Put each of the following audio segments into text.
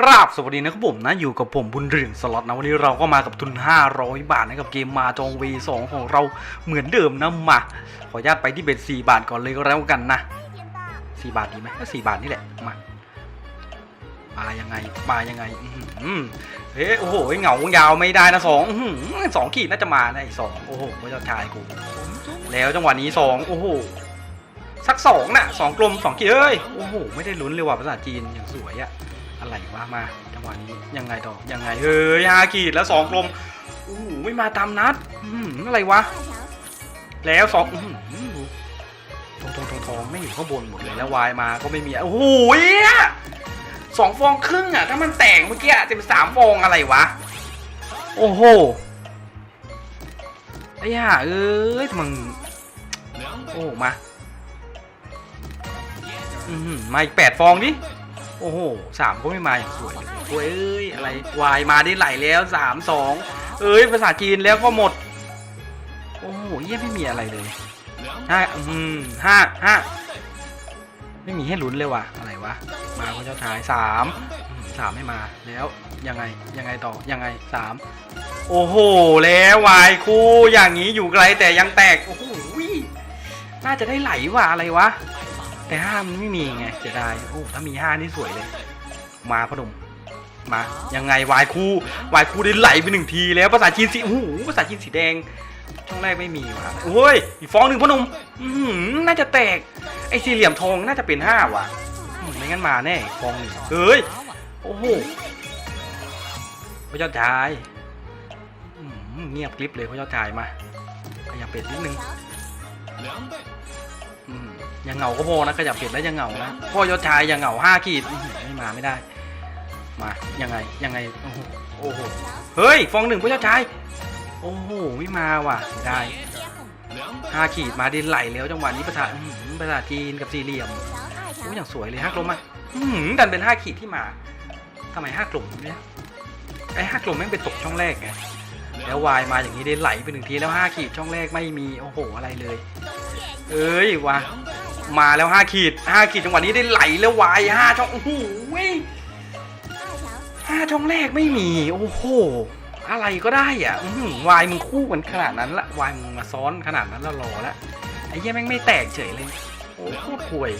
กราบสวัสดีนะครับผมนะอยู่กับผมบุญเรืองสล็อตนะวันนี้เราก็มากับทุน 500 บาทนะกับเกมมาจอง V2 ของเราเหมือนเดิมนะมาขออนุญาตไปที่เบ็ด4บาทก่อนเลยก็แล้วกันนะ 4 บาทดีไหมก็4บาทนี่แหละมามายังไงมายังไงอื้ออเฮ้ยโอ้โหเหงายาวไม่ได้นะสองสองขีดน่าจะมานะไอ้สองโอ้โหพระเจ้าชายกู แล้วจังหวะนี้สองโอ้โหสักสองน่ะสองกลมสองขีดเอ้ยโอ้โหไม่ได้ลุ้นเลยว่ะภาษาจีนอย่างสวยอะ อะไรวะมาจังหวะนี้ยังไงต่อยังไงเฮ้ยห้าขีดแล้วสองกลมโอ้ไม่มาตามนัดอื้อะไรวะ แล้วสองอื้อหือทองทองทองทองไม่อยู่ข้างบนหมดเลยแล้ววายมาก็ไม่มีโอ้โหสองฟองครึ่งอะ ถ้ามันแตกเมื่อกี้จะเป็นสามฟองอะไรวะ โอ้โหไอ้ห่าเอ้ยมึงโอ้มา อือหือมาอีกแปดฟองดิ โอ้โหสามก็ไม่มาอย่างสวยเลยโอ้ยเอ้ยอะไรวายมาได้ไหลแล้วสามสองเอ้ยภาษาจีนแล้วก็หมด โอ้โหเยี่ยไม่มีอะไรเลยห้าอืมห้าห้าไม่มีให้ลุ้นเลยว่ะอะไรวะมาพระเจ้าชายสามอืมสามไม่มาแล้วยังไงยังไงต่อยังไงสามโอ้โหแล้ววายคู่อย่างนี้อยู่ไกลแต่ยังแตกโอ้โหน่าจะได้ไหลว่ะอะไรวะ แต่ห้ามันไม่มีไงเสียดายโอ้ถ้ามีห้านี่สวยเลย มาพอหนมมายังไงวายคู่วายคู่ได้ไหลไปหนึ่งทีแล้วภาษาจีนสีโอ้โหภาษาจีนสีแดงช่องแรกไม่มีว่ะโอ้ยอีกฟองหนึ่งพอหนมอื้อหือน่าจะแตกไอ้สี่เหลี่ยมทองน่าจะเป็นห้าว่ะไม่งั้นมาแน่ฟองเฮ้ยโอ้โหพระเจ้าชายเงียบกริบเลยพระเจ้าชายมาขยับเป็ดนิดนึง ยังเหงาก็พอนะขยับเผ็ดแล้วยังเหงานะพ่อยศชายยังเหงาห้าขีดไม่มาไม่ได้ มายังไงยังไงโอ้โหโอ้โหเฮ้ยฟองหนึ่งพ่อยศชายโอ้โหไม่มาว่ะได้ห้าขีดมาดินไหลแล้วจังหวะนี้ประธานประธานจีนกับสี่เหลี่ยมโอ้อย่างสวยเลยห้ากลมอะหือดันเป็นห้าขีดที่มาทำไมห้ากลมเนี่ยไอ้ห้ากลมแม่งไปตกช่องแรกไงแล้ววายมาอย่างนี้ได้ไหลไปหนึ่งทีแล้วห้าขีดช่องแรกไม่มีโอ้โหอะไรเลย เอ้ยวะ มาแล้วห้าขีดห้าขีดจังหวะนี้ได้ไหลแล้ววายห้าช่องโอ้โหห้าช่องแรกไม่มี โอ้โห อะไรก็ได้อะอืวายมึงคู่กันขนาดนั้นละวายมึงมาซ้อนขนาดนั้นแล้วรอละไอ้เหี้ยแม่งไม่แตกเฉยเลย โอ้โคตรห่วย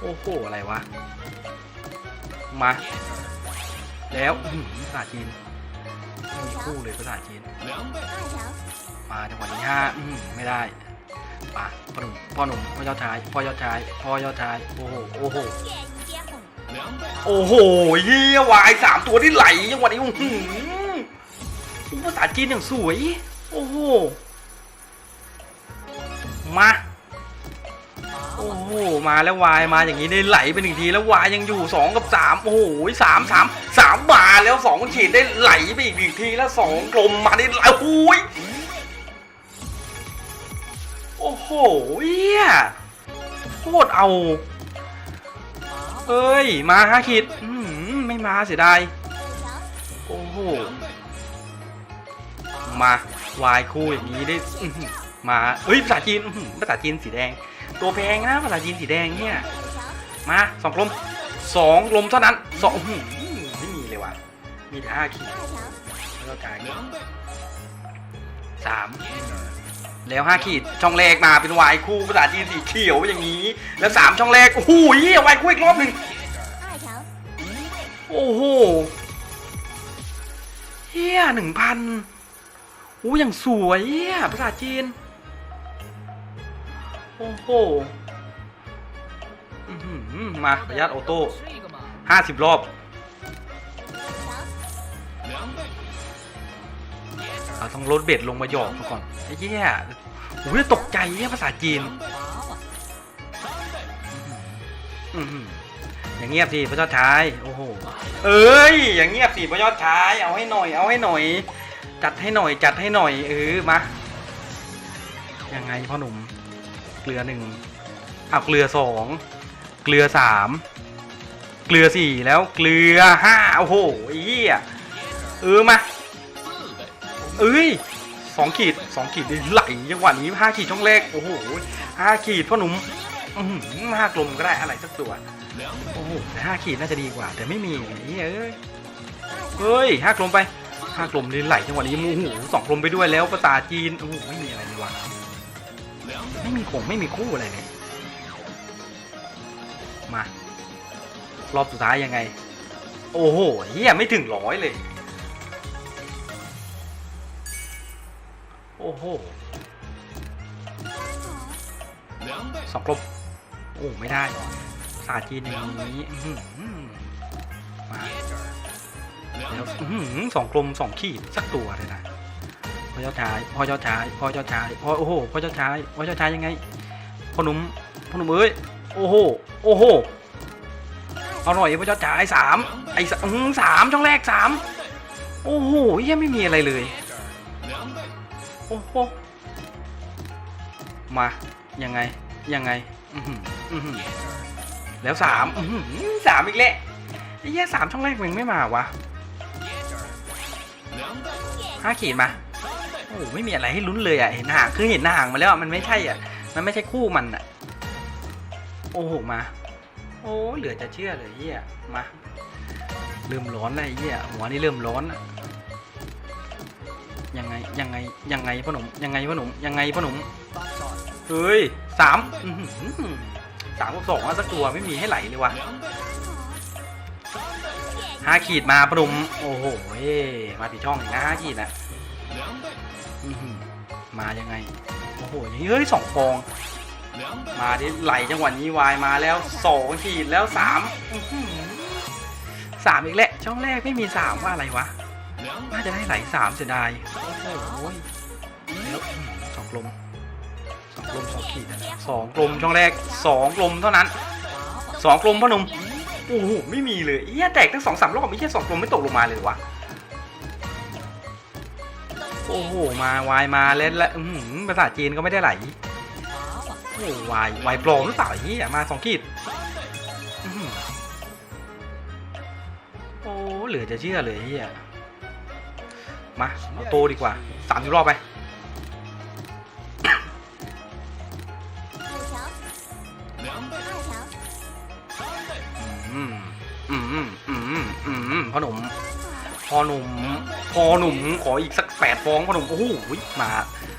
โอ้โหอะไรวะ มา แล้วอืภาษาจีนไม่มีคู่เลยภาษาจีน มาจังหวะนี้ห้าอื้อหือไม่ได้ ปะพ่อหนุ่มพ่อหนุ่มพ่อยอดชายพ่อยอดชายพ่อยอดชายโอ้โหโอ้โหโอ้โหเยี่ยวายสามตัวที่ไหลจังวะนี้อื้อหือภาษาจีนอย่างสวย โอ้โหมาโอ้โหมาแล้ววายมาอย่างนี้ได้ไหลไปหนึ่งทีแล้ววายยังอยู่สองกับสามโอ้โหสามสามสามมาแล้วสองขีดได้ไหลไปอีกหนึ่งทีแล้วสองกลมมาได้ไหลโอ้ย โอ้โหเฮียโคตรเอา เอ้ย มาฮะคิดไม่มาเสียดาย โอ้โห มาวายคู่อย่างนี้ได้มาเฮ้ย ภาษาจีนภาษาจีนสีแดง ตัวแพงนะภาษาจีนสีแดงเนี่ย มาสองกลมสองกลมเท่านั้นสองไม่มีเลยว่ะ มีแต่ห้าขีดแล้วก็จ่ายเงินสาม แล้วห้าขีดช่องแรกมาเป็นวายคู่ภาษาจีนสีเขียวอย่างนี้ แล้วสามช่องแรกโอ้โหเหี้ยวายคู่อีกรอบหนึ่งโอ้โหเฮียหนึ่งพันโอ้อย่างสวยเฮียภาษาจีน โอ้โหมาประหยัดออโต้ห้าสิบรอบเราต้องลดเบ็ดลงมาหยอกก่อนไอ้เหี้ย โอ้ยตกใจเหี้ยภาษาจีนอื้อหืออย่างเงียบสิพระยอดชายโอ้โหเอ้ยอย่างเงียบสิพระยอดชายเอาให้หน่อย เอาให้หน่อย จัดให้หน่อย จัดให้หน่อยเออมายังไงพ่อหนุ่มเกลือหนึ่งอ้าวเกลือสองเกลือสามเกลือสี่แล้วเกลือห้าโอ้โหไอ้เหี้ยเออมาเอ้ย สองขีดสองขีดไหลจังหวะนี้ห้าขีดช่องแรกโอ้โหห้าขีดพ่อหนุ่มห้ากลมก็ได้อะไรสักตัวโอ้โหห้าขีดน่าจะดีกว่า แต่ไม่มีไอ้เหี้ยเอ้ยเฮ้ยห้ากลมไปห้ากลมลิ้นไหลจังหวะนี้โอ้โหสองกลมไปด้วยแล้วภาษาจีนโอ้โหไม่มีอะไรเลยวะไม่มีคงไม่มีคู่อะไรเลยมารอบสุดท้ายยังไง โอ้โหเฮียไม่ถึงร้อยเลย อ้โหสองกลมโอ้ไม่ได้ภาษาจีนอย่างนี้อื้อหือมาแล้วอื้อหือสองกลมสองขีดสักตัวเลยนะพ่อเจ้าชายพ่อเจ้าชายพ่อเจ้าชายพ่อโอ้โหพ่อเจ้าชายพ่อเจ้าชายยังไงพ่อหนุ่มพ่อหนุ่มเอ้ยโอ้โหโอ้โหเอาหน่อยพ่อเจ้าชายสามไอ้สามอื้อสามช่องแรกสามโอ้โหเหี้ยังไม่มีอะไรเลย โอ้โหมา ยังไง ยังไง แล้วสามสามอีกแล้วไอ้เหี้ยสามช่องแรกมันไม่มาวะห้าขีดมา โอ้ไม่มีอะไรให้ลุ้นเลยอะ เห็นห่าง คือเห็นห่างมาแล้วมันไม่ใช่อะ มันไม่ใช่คู่มันอะ โอ้โหมา โอ้เหลือจะเชื่อเลยเหี้ยมา เริ่มร้อนแล้วไอ้เหี้ยหัวนี่เริ่มร้อนอะ ยังไงยังไงยังไงพ่อหนุ่มยังไงพ่อหนุ่มยังไงพ่อหนุ่มเฮ้ยสามสามกับสองอะสักตัวไม่มีให้ไหลเลยวะห้าขีดมาพ่อหนุ่มโอ้โหเอ้มาผิดช่องนะห้าขีดนะมายังไงโอ้โหเฮ้ยสองฟอง มาดิไหลจังหวะนี้วายมาแล้วสองขีดแล้วสามสามอีกแหละช่องแรกไม่มีสามว่าอะไรวะ น่าจะได้ไหลสามเสียดายโอ้โหแล้วสองกลมสองกลมสองขีดนะสองกลมช่องแรกสองกลมเท่านั้นสองกลมพ่อหนุ่มโอ้โหไม่มีเลยเอี้ยแตกตั้งสองสามรอบไม่ใช่สองกลมไม่ตกลงมาเลยวะโอ้โหมาวายมาเล่นละอื้อหือภาษาจีนก็ไม่ได้ไหลโอ้วายวายปลอมหรือเปล่าเฮียมาสองขีดโอ้เหลือจะเชื่อเลยเฮีย มาเอาโตดีกว่าสามสิบรอบไปอืมอืมอืมอืมพ่อหนุ่มพ่อหนุ่มพ่อหนุ่มขออีกสักแปดฟองพ่อหนุ่มโอ้โหมา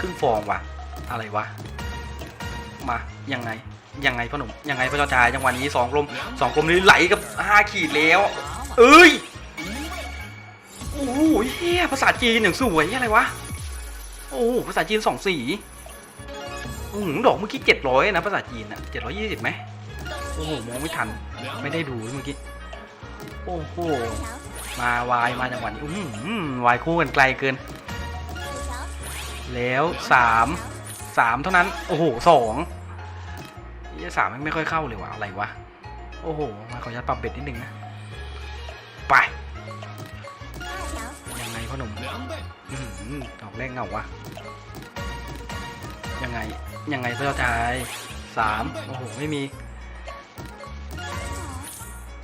ครึ่งฟองว่ะ อะไรวะ มายังไงยังไงพ่อหนุ่มยังไงพ่อเจ้าชายจังหวะนี้สองกลมสองกลมนี้ไหลกับห้าขีดแล้ว เอ้ย โอ้โหเฮียภาษาจีนอย่างสวยอะไรวะ โอ้ภาษาจีนสองสีโอ้โหดอกเมื่อกี้เจ็ดร้อยนะภาษาจีนอะเจ็ดร้อยยี่สิบไหมโอ้โหมองไม่ทัน ไม่ได้ดูเมื่อกี้ โอ้โห มาวายมาจังหวะนี้อื้อหือวายคู่กันไกลเกิน แล้วสามสามเท่านั้น โอ้โหสองเฮียสามไม่ค่อยเข้าเลยวะอะไรวะ โอ้โห มาขออนุญาตปรับเบ็ดนิดนึงนะ ออกแรกเงาวะ ยังไง ยังไงเจ้าชายสามโอ้โห ไม่มี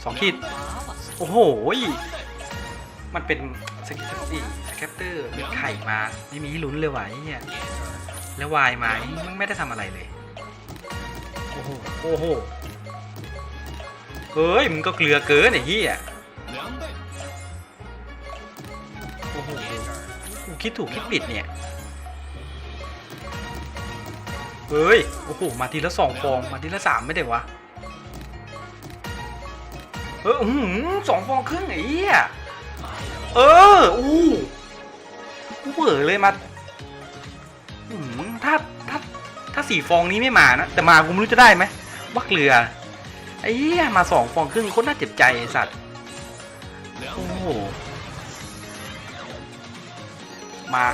สองขีด โอ้โห มันเป็นสกิลสี่สแคปเตอร์เป็นไข่มา ไม่มีลุ้นเลยวะไอ้เนี่ยแล้ววายมามันไม่ได้ทำอะไรเลย โอ้โห โอ้โหเฮ้ย มึงก็เกลือเกินไอ้เหี้ย คิดถูกคิดผิดเนี่ย เฮ้ย โอ้โห มาทีละสองฟอง มาทีละสามไม่ได้วะ เออหือสองฟองครึ่งไอ้เหี้ย เออ อู้กูเบื่อเลยมาหือถ้าถ้าถ้าสี่ฟองนี้ไม่มานะ แต่มากูไม่รู้จะได้ไหมวักเรือ ไอ้เหี้ย มาสองฟองครึ่งโคนน่าเจ็บใจไอ้สัตว์ โอ้โห มา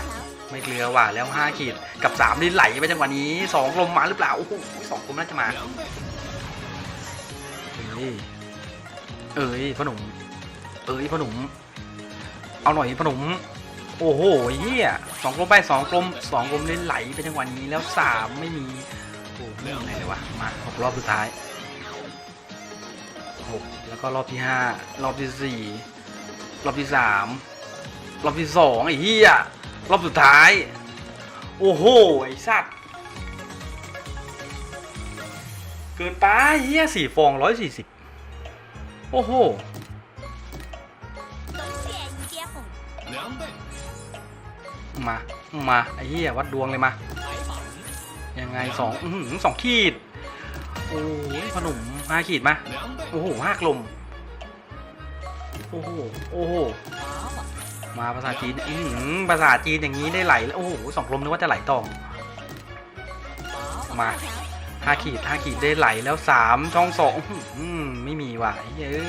ไม่เกลือว่ะแล้วห้าขีดกับสามนี่ไหลไปจังหวะนี้สองลมมาหรือเปล่าโอ้โหสองลมน่าจะมาเอ้ยเอ้ยพ่อหนุ่มเอ้ยพ่อหนุ่มเอาหน่อยพ่อหนุ่มโอ้โหเฮียสองลมไปสองลมสองลมนี่ไหลไปจังหวะนี้แล้วสามไม่มีโอ้ไม่มีอะไรเลยวะมาหกรอบสุดท้ายหกแล้วก็รอบที่ห้ารอบที่สี่รอบที่สามรอบที่สองไอ้เหี้ย รอบสุดท้าย โอ้โห ไอ้สัตว์เกินไปเฮียสี่ฟองร้อยสี่สิบโอ้โหมามาไอ้เฮียวัดดวงเลยมา ยังไงสองสองขีด โอ้ยขนมห้าขีดมา โอ้โหห้ากลม โอ้โห โอ้โห มาภาษาจีนอืมภาษาจีนอย่างนี้ได้ไหลแล้วโอ้โหสองลมนึกว่าจะไหลตองมาห้าขีดห้าขีดได้ไหลแล้วสามช่องสองอืมไม่มีว่ะเยอ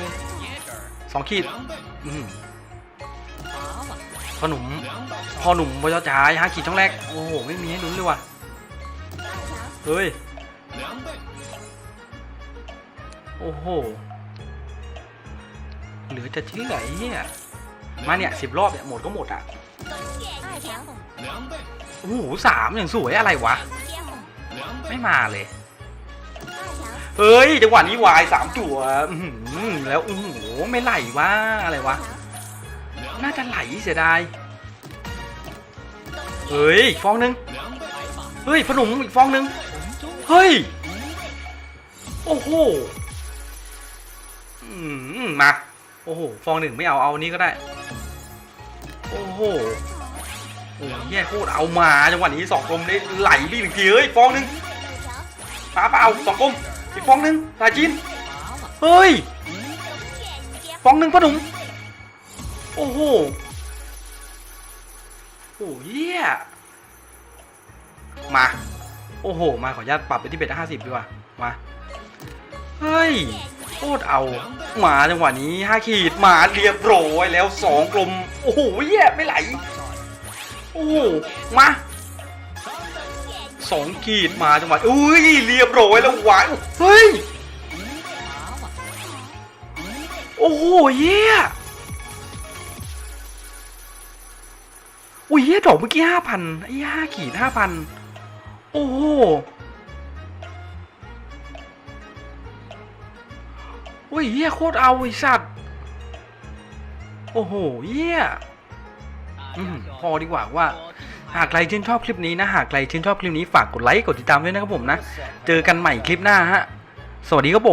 สองขีดอืมพ่อหนุ่มพ่อหนุ่มพ่อเจ้าจายห้าขีดช่องแรกโอ้โหไม่มีให้ลุ้นเลยว่ะเฮ้ยโอ้โหเหลือจะทิ้งไหลเนี่ย มาเนี่ยสิบรอบเนี่ยหมดก็หมดอะโอ้โหสามอย่างสวยอะไรวะ ไม่มาเลยเฮ้ยจังหวะนี้วายสามตัวแล้วโอ้โหไม่ไหลวะอะไรวะน่าจะไหลเสียดายเฮ้ยฟองนึงเฮ้ยผนุ่มอีกฟองนึงเฮ้ยโอ้โหมาโอ้โหฟองหนึ่งไม่เอาเอานี้ก็ได้ โอ้โหโอ้ยแย่โคตรเอามาจังหวะนี้สองกลมได้ไหลปหนึ่งทีเฮ้ยฟองหนึ่งปาเปล่าสองกลมอีกฟองหนึ่งตาจินเฮ้ยฟองหนึงพ่อหนุ่มโอ้โหโอ้ยมา โอ้โห มาขออนุญาตปรับไปที่เบ็ดห้าสิบดีกว่า มา ฮ้ยโคตรเอา หมาจังหวะนี้ห้าขีดหมาเรียบร้อยแล้วสองกลม โอ้โหเหี้ยไม่ไหล โอ้โหมาสองขีดมาจังหวะอุ้ยเรียบร้อยแล้วหวานเฮ้ยโอ้โหเหี้ยอุ้ยเหี้ยดอกเมื่อกี้ห้าพันไอ้ห้าขีดห้าพันโอ้โห อุ้ยเฮี้ยโคตรเอาไอสัตว์ โอ้โหเฮี้ยอืมพอดีกว่าว่า หากใครชื่นชอบคลิปนี้นะ หากใครชื่นชอบคลิปนี้ฝากกดไลค์กดติดตามด้วยนะครับผมนะ เจอกันใหม่คลิปหน้าฮะ สวัสดีครับผม